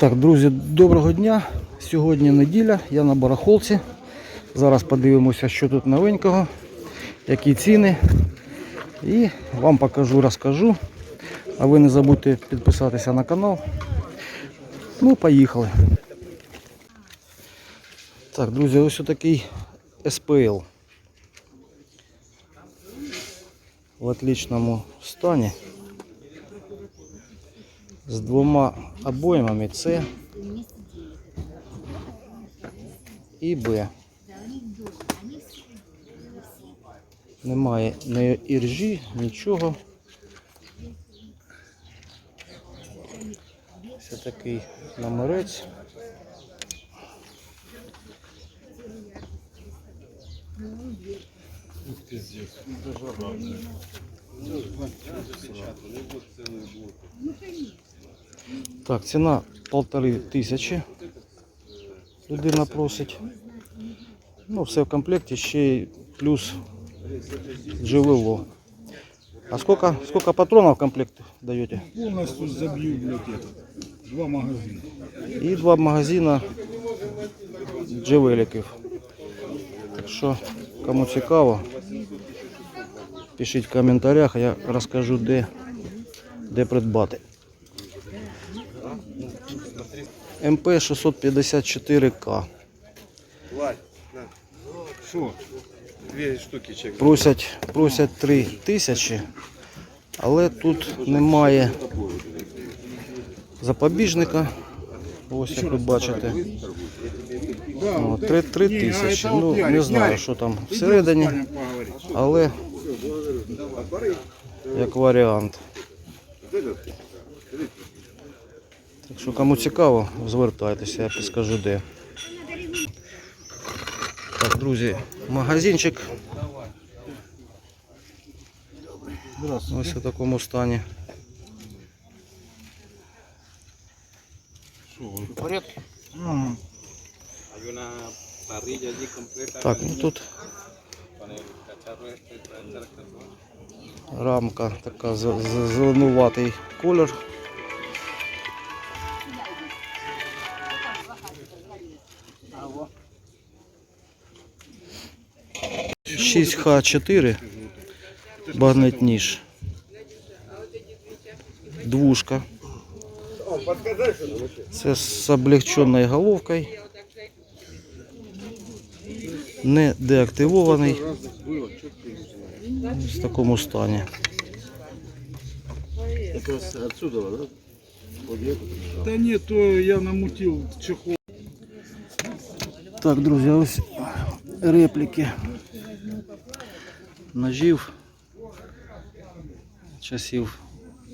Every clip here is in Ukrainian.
Так, друзі, доброго дня. Сьогодні неділя, я на барахолці. Зараз подивимося, що тут новенького, які ціни. І вам покажу, розкажу. А ви не забудьте підписатися на канал. Ну, поїхали. Так, друзі, ось такий СПЛ. В отличному стані. З двома обоймами С і Б. Немає ні іржі, нічого. Ось такий номерець. Так, ціна полтори тисячі. Людина просить. Ну, все в комплекті, ще й плюс джевело. А сколько, сколько патронов в комплект даете? Полностью забью, блядь, это. Два магазина. І два магазина джевеликів. Так що, кому цікаво, пишіть в коментарях, а я розкажу, де, де придбати. МП 654К. Владь, на, Что? две штуки чек. Просять, просять 3 тисячі, але тут немає запобіжника. Ось як ви бачите. О, 3, 3 тисячі. Ну, не знаю, що там всередині, але як варіант. Так що кому цікаво, звертайтеся, я підскажу де. Так, друзі, магазинчик. Ось у такому стані. Так, ну тут рамка така зеленуватий колір. Шість Х4 багнет ніж. Двушка. Це з облегченою головкою. Не деактивований. В такому стані. Да нет, то я намутил чехол. Так, друзі, ось репліки ножів часів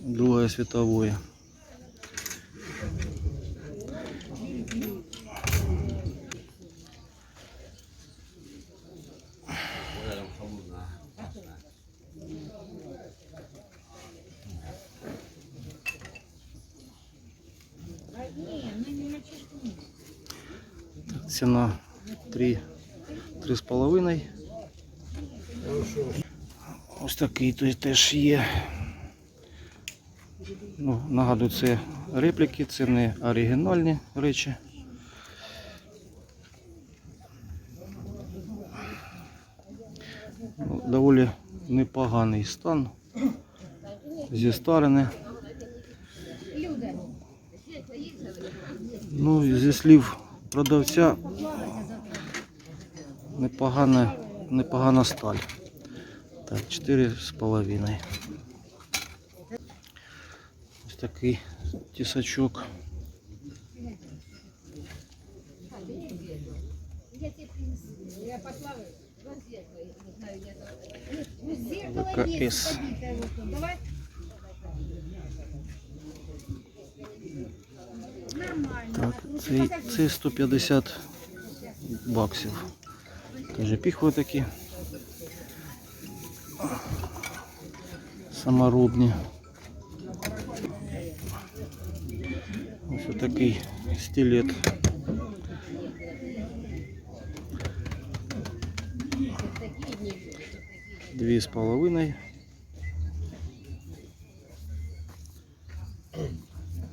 Другої світової. Ціна 3, 3,5. Ось такий тут теж є. Ну, нагадую, це репліки, це не оригінальні речі. Ну, доволі непоганий стан. Зі старини. Ну, і зі слів продавця непогана, непогана сталь. Так, 4,5. Ось такий тісачок. ВКС. це 150 баксів. Каже, піхви такі. Саморобні. Ось такий стилет. Дві з половиною.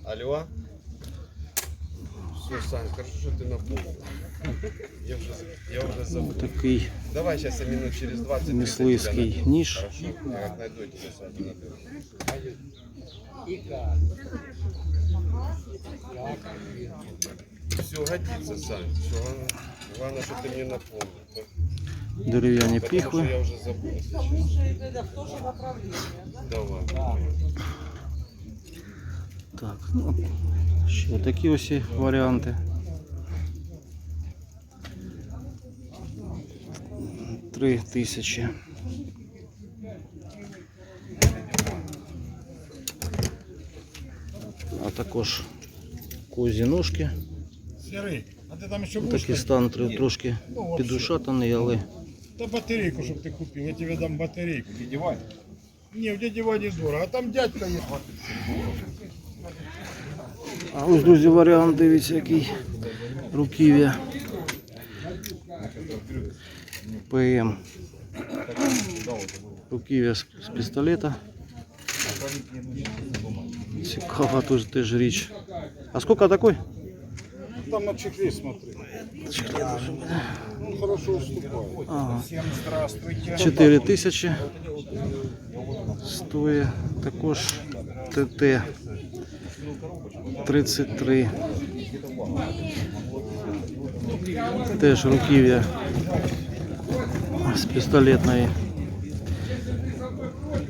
Алло. Все, Сань, хорошо, що ти напомнив. Я вже, я вже забув. Такий Давай сейчас я минут через 20 мисливський ніж. Хорошо, я как найду я тебя сразу наберу. Все годится, Сань. Все, главное, главное, что ты мне напомнил. Дерев'яні Потому что піхви. я уже забыл, если честно. Давай. Так, ну, ще такі ось є варіанти. Три тисячі. А також козі ножки. Серый, а ты там еще Ну, будешь? Такий стан тр- трошки підушатаний, але Да батарейку, чтобы ты купил. Я тебе дам батарейку. Дяди Вань? Не, у дяди Вани дорого. А там дядька есть. А ось, друзі, варіант, дивіться, який руків'я. ПМ. Руків'я з, пістолета. Цікава теж, теж річ. А сколько такой? Там на чехле смотри. Он хорошо уступает. Ага. Всем здравствуйте. 4 тисячі. Стоїть також ТТ 33. Теж руків'я з пістолетної.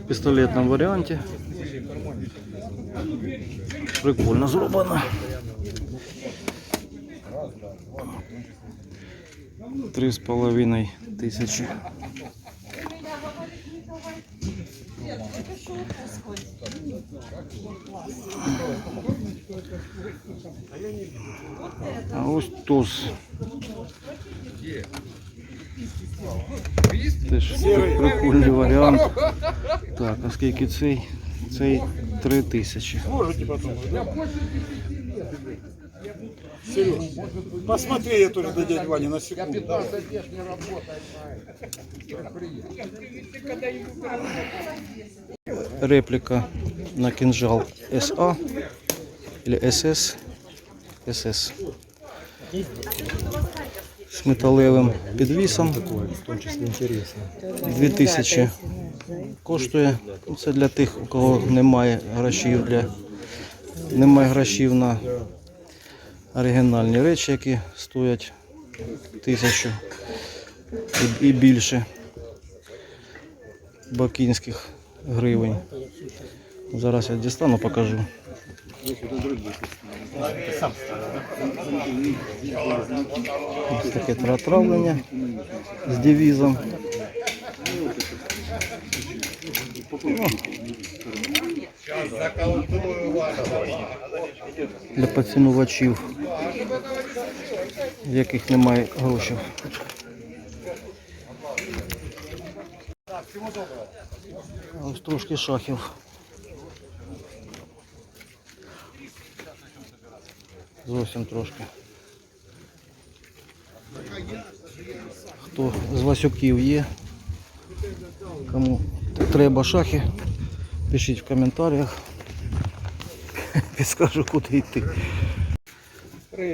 В пістолетному варіанті. Прикольно зроблено. Три з половиною тисячі. А ось туз. Теж прикольний варіант. Так, а скільки цей? Цей три тисячі. Можете потом. Сереж, посмотри я тоже до дяди Вани на секунду. Репліка на кинжал СА или СС. СС. З металевим підвісом. 2000 коштує. Ну, Це для тих, у кого немає грошів для немає грошів на оригінальні речі, які стоять тисячу і, більше бакінських гривень. Зараз я дістану, покажу. Ось таке травлення з девізом. Для поцінувачів, в яких немає грошей. Ось трошки шахів. Зовсім трошки. Хто з Васюків є? Кому треба шахи, пишіть в коментарях. Підскажу, куди йти.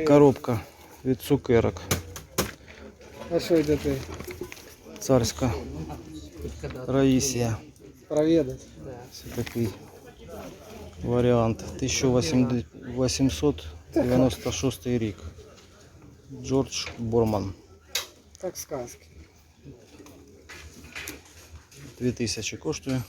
Коробка від цукерок. А що йдете? Царська Раїсія. Проведать? Це такий варіант. 1896 рік. Джордж Борман. Как сказки. 2000 коштує.